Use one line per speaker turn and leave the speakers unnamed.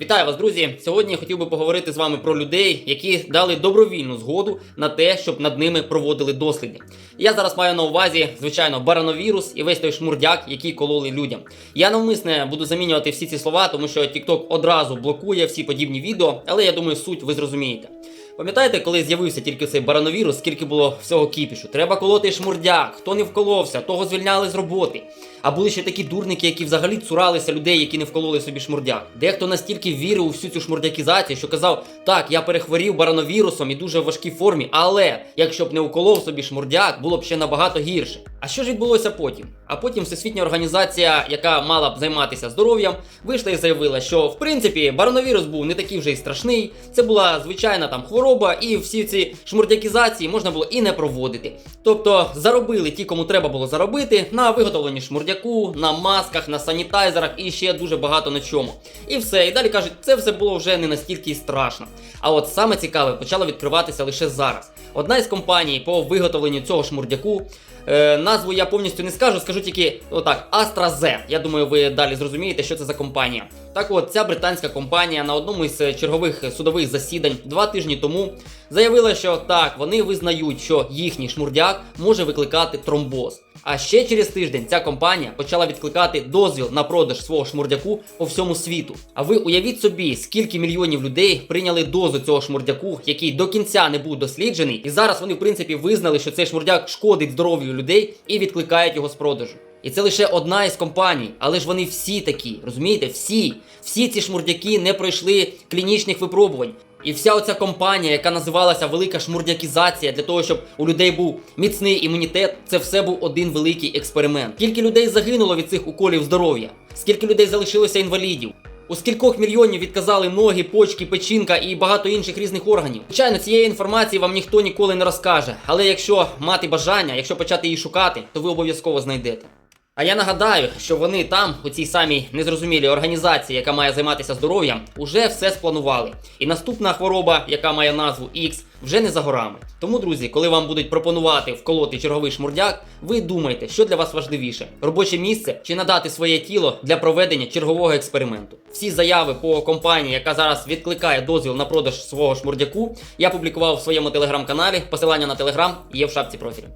Вітаю вас, друзі! Сьогодні я хотів би поговорити з вами про людей, які дали добровільну згоду на те, щоб над ними проводили досліди. Я зараз маю на увазі, звичайно, барановірус і весь той шмурдяк, який кололи людям. Я навмисне буду замінювати всі ці слова, тому що TikTok одразу блокує всі подібні відео, але я думаю, суть ви зрозумієте. Пам'ятаєте, коли з'явився тільки цей барановірус, скільки було всього кіпішу? Треба колоти шмурдяк, хто не вколовся, того звільняли з роботи. А були ще такі дурники, які взагалі цуралися людей, які не вкололи собі шмурдяк. Дехто настільки вірив у всю цю шмурдякізацію, що казав: так, я перехворів барановірусом і дуже в важкій формі, але якщо б не уколов собі шмурдяк, було б ще набагато гірше. А що ж відбулося потім? А потім Всесвітня організація, яка мала б займатися здоров'ям, вийшла і заявила, що в принципі барановірус був не такий вже й страшний. Це була звичайна там хвороба, і всі ці шмурдякізації можна було і не проводити. Тобто заробили ті, кому треба було заробити, на виготовленні шмурдяку, на масках, на санітайзерах і ще дуже багато на чому. І все. І далі кажуть, це все було вже не настільки страшно. А от саме цікаве почало відкриватися лише зараз. Одна із компаній по виготовленню цього шмурдяку. Е, назву я повністю не скажу, скажу тільки отак: AstraZ. Я думаю, ви далі зрозумієте, що це за компанія. Так от, ця британська компанія на одному із е, чергових судових засідань два тижні тому заявила, що так, вони визнають, що їхній шмурдяк може викликати тромбоз. А ще через тиждень ця компанія почала відкликати дозвіл на продаж свого шмурдяку по всьому світу. А ви уявіть собі, скільки мільйонів людей прийняли дозу цього шмурдяку, який до кінця не був досліджений, і зараз вони, в принципі, визнали, що цей шмурдяк шкодить здоров'ю людей і відкликають його з продажу. І це лише одна із компаній, але ж вони всі такі, розумієте? Всі. Всі ці шмурдяки не пройшли клінічних випробувань. І вся оця компанія, яка називалася Велика шмурдякізація, для того, щоб у людей був міцний імунітет, це все був один великий експеримент. Скільки людей загинуло від цих уколів здоров'я? Скільки людей залишилося інвалідів? У скількох мільйонів відказали ноги, почки, печінка і багато інших різних органів. Звичайно, цієї інформації вам ніхто ніколи не розкаже. Але якщо мати бажання, якщо почати її шукати, то ви обов'язково знайдете. А я нагадаю, що вони там, у цій самій незрозумілій організації, яка має займатися здоров'ям, уже все спланували. І наступна хвороба, яка має назву X, вже не за горами. Тому, друзі, коли вам будуть пропонувати вколоти черговий шмурдяк, ви думайте, що для вас важливіше: робоче місце чи надати своє тіло для проведення чергового експерименту. Всі заяви по компанії, яка зараз відкликає дозвіл на продаж свого шмурдяку, я публікував в своєму телеграм-каналі. Посилання на телеграм є в шапці профілю.